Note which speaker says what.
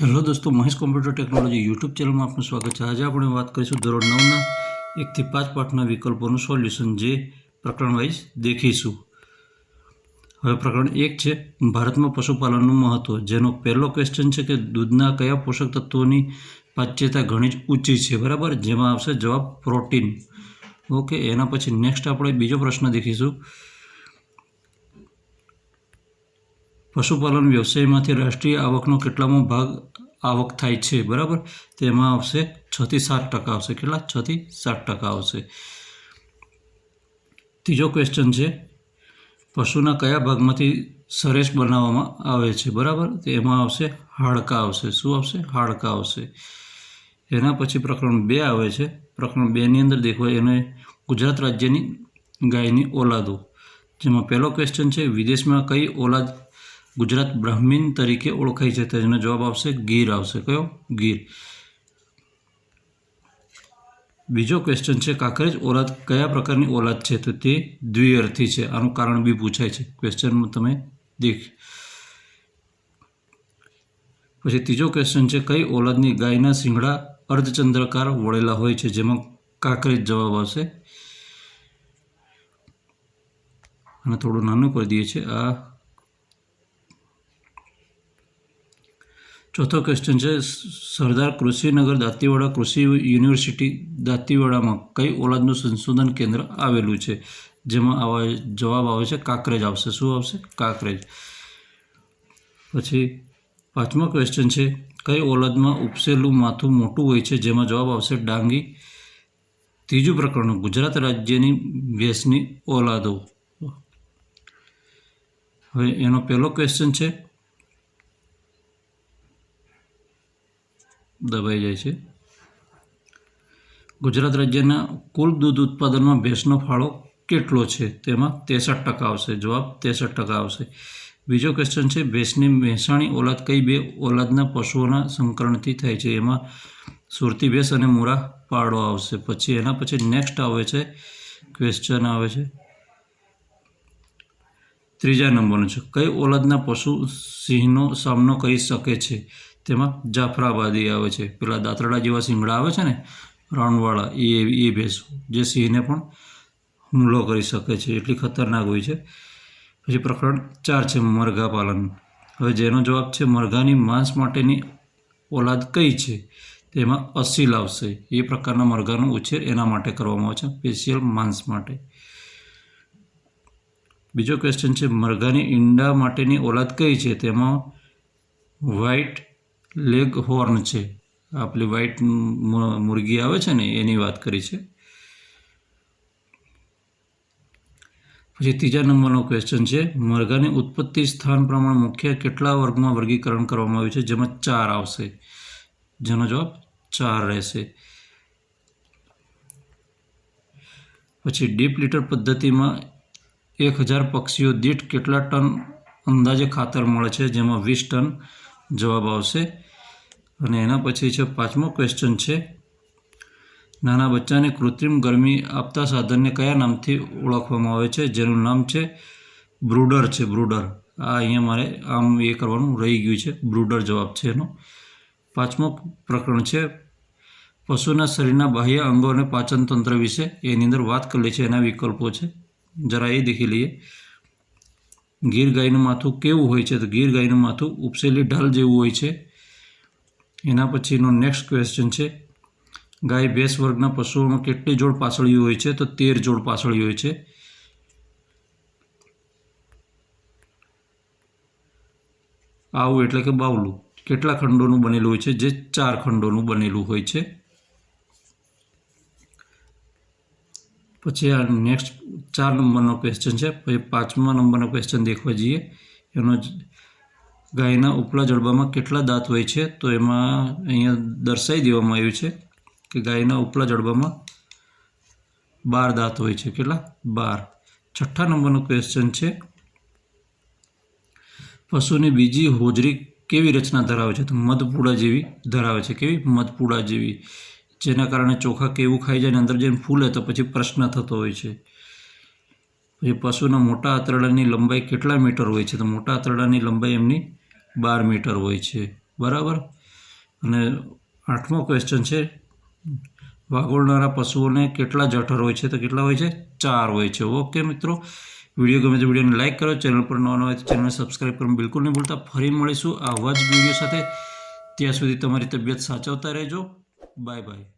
Speaker 1: Hello દોસ્તો, Mahesh computer technology YouTube ચેનલમાં આપનું સ્વાગત છે. આજે આપણે વાત કરીશું ધોરણ નવના એકથી પાંચ પાઠના વિકલ્પોનું સોલ્યુશન જે પ્રકરણ વાઇઝ દેખીશું. હવે પ્રકરણ એક છે, ભારતમાં પશુપાલનનું મહત્ત્વ જેનો પહેલો ક્વેશ્ચન છે કે દૂધના કયા પોષક તત્વોની પાચ્યતા ઘણી જ ઊંચી છે, બરાબર? જેમાં આવશે જવાબ પ્રોટીન. ઓકે, એના પછી નેક્સ્ટ આપણે બીજો પ્રશ્ન દેખીશું. પશુપાલન વ્યવસાયમાંથી રાષ્ટ્રીય આવકનો કેટલામો ભાગ આવક થાય છે, બરાબર? તેમાં આવશે છથી સાત ટકા આવશે. કેટલા? છથી સાત ટકા આવશે. ત્રીજો ક્વેશ્ચન છે, પશુના કયા ભાગમાંથી સરેશ બનાવવામાં આવે છે, બરાબર? તો એમાં આવશે હાડકા આવશે. શું આવશે? હાડકા આવશે. એના પછી પ્રકરણ બે આવે છે. પ્રકરણ બેની અંદર દેખવા એને ગુજરાત રાજ્યની ગાયની ઓલાદો. જેમાં પહેલો ક્વેશ્ચન છે, વિદેશમાં કઈ ઓલાદ ગુજરાત બ્રાહ્મીણ તરીકે ઓળખાય છે. તેનો જવાબ આવશે ગીર. આવશે કયો? ગીર. બીજો ક્વેશ્ચન છે, કાંકરેજ ઓલાદ કયા પ્રકારની ઓલાદ છે? તો તે દ્વિઅર્થી છે. આનું કારણ બી પૂછાય છે. ક્વેશ્ચનમાં તમે દેખ. પછી ત્રીજો ક્વેશ્ચન છે, કઈ ઓલાદની ગાયના શિંગડા અર્ધચંદ્રકાર વળેલા હોય છે? જેમાં કાંકરેજ જવાબ આવશે. અને થોડું નાનું કરી દઈએ છીએ. આ ચોથો ક્વેશ્ચન છે સરદાર કૃષિનગર દાંતીવાડા કૃષિ યુનિવર્સિટી દાંતીવાડામાં કઈ ઓલાદનું સંશોધન કેન્દ્ર આવેલું છે? જેમાં આવા જવાબ આવે છે, કાંકરેજ આવશે. શું આવશે? કાંકરેજ. પછી પાંચમો ક્વેશ્ચન છે, કઈ ઓલાદમાં ઉપસેલું માથું મોટું હોય છે? જેમાં જવાબ આવશે, ડાંગી. ત્રીજું પ્રકરણ, ગુજરાત રાજ્યની ભેંસની ઓલાદો. હવે એનો પહેલો ક્વેશ્ચન છે દબાઈ જાય છે. ગુજરાત રાજ્યના કુલ દૂધ ઉત્પાદનમાં ભેંસનો ફાળો કેટલો છે? તેમાં ત્રેસઠ ટકા આવશે. જવાબ ત્રેસઠ ટકા આવશે. બીજો ક્વેશ્ચન છે, ભેંસની મહેસાણી ઓલાદ કઈ બે ઓલાદના પશુઓના સંકરણથી થાય છે? એમાં સુરતી ભેંસ અને મૂરા પાડો આવશે. પછી એના પછી નેક્સ્ટ આવે છે ક્વેશ્ચન આવે છે. ત્રીજા નંબરનો છે, કઈ ઓલાદના પશુ સિંહનો સામનો કરી શકે છે? તેમાં જાફરાબાદી આવે છે. પેલા દાંતરડા જેવા શિંગડા આવે છે ને, રાઉન્ડવાળા, એ એ ભેંસ જે સિંહને પણ હુમલો કરી શકે છે એટલી ખતરનાક હોય છે. પછી પ્રકરણ ચાર છે, મરઘા પાલન. હવે જેનો જવાબ છે, મરઘાની માંસ માટેની ઓલાદ કઈ છે? તેમાં અસીલ આવશે એ પ્રકારના મરઘાનો ઉછેર એના માટે કરવામાં આવે છે, સ્પેશિયલ માંસ માટે. બીજો ક્વેશ્ચન છે, મરઘાની ઈંડા માટેની ઓલાદ કઈ છે? તેમાં વ્હાઇટ લેગ હોર્ન છે. આપણી વ્હાઈટ મુરગી આવે છે ને, એની વાત કરી છે. પછી ત્રીજા નંબરનો ક્વેશ્ચન છે, મરઘાની ઉત્પત્તિ સ્થાન પ્રમાણે મુખ્ય કેટલા વર્ગમાં વર્ગીકરણ કરવામાં આવ્યું છે? જેમાં ચાર આવશે. જેનો જવાબ ચાર રહેશે. પછી ડીપ લીટર પદ્ધતિમાં એક હજાર પક્ષીઓ દીઠ કેટલા ટન અંદાજે ખાતર મળે છે? જેમાં વીસ ટન જવાબ આવશે. અને એના પછી છે પાંચમો ક્વેશ્ચન છે, નાના બચ્ચાને કૃત્રિમ ગરમી આપતા સાધનને કયા નામથી ઓળખવામાં આવે છે? જેનું નામ છે બ્રુડર છે, બ્રુડર. આ અહીંયા મારે આમ એ કરવાનું રહી ગયું છે, બ્રુડર જવાબ છે એનો. પાંચમો પ્રકરણ છે, પશુના શરીરના બાહ્ય અંગો અને પાચન તંત્ર વિશે એની અંદર વાત કરેલી છે, એના વિકલ્પો છે. જરા એ દેખી લઈએ. ગીર ગાયનું માથું કેવું હોય છે? તો ગીર ગાયનું માથું ઉપસેલી ઢાલ જેવું હોય છે. એના પછીનો નેક્સ્ટ ક્વેશ્ચન છે. ગાય ભેંસ વર્ગના પશુઓમાં કેટલી જોડ પાસળીઓ હોય છે? તો તેર જોડ પાસળીઓ હોય છે. આવું એટલે કે બાવલું. કેટલા ખંડોનું બનેલું હોય છે? જે ચાર ખંડોનું બનેલું હોય છે. પછી આ નેક્સ્ટ ચાર નંબરનો ક્વેશ્ચન છે. પછી પાંચમા નંબરનો ક્વેશ્ચન દેખવા જઈએ. એનો ગાયના ઉપલા જડબામાં કેટલા દાંત હોય છે તો એમાં અહીંયા દર્શાવી દેવામાં આવ્યું છે કે ગાયના ઉપલા જડબામાં બાર દાંત હોય છે. કેટલા? બાર. છઠ્ઠા નંબરનો ક્વેશ્ચન છે. પશુની બીજી હોજરી કેવી રચના ધરાવે છે? તો મધપૂડા જેવી ધરાવે છે. કેવી? મધપૂડા જેવી. જેના કારણે ચોખા કેવું ખાઈ જાય ને અંદર જઈને ફૂલે તો પછી પ્રશ્ન થતો હોય છે. પછી પશુના મોટા આંતરડાની લંબાઈ કેટલા મીટર હોય છે? તો મોટા આંતરડાની લંબાઈ એમની બાર મીટર હોય છે. બરાબર? અને આઠમો ક્વેશ્ચન છે, વાગોળનારા પશુઓને કેટલા જઠર હોય છે? તો કેટલા હોય છે? ચાર હોય છે. ઓકે મિત્રો, વીડિયો ગમે તો વિડીયોને લાઇક કરો, ચેનલ પર નવા હોય તો ચેનલને સબસ્ક્રાઈબ કરવાનું બિલકુલ નહીં ભૂલતા. ફરી મળીશું આવા જ વીડિયો સાથે. ત્યાં સુધી તમારી તબિયત સાચવતા રહેજો. Bye bye.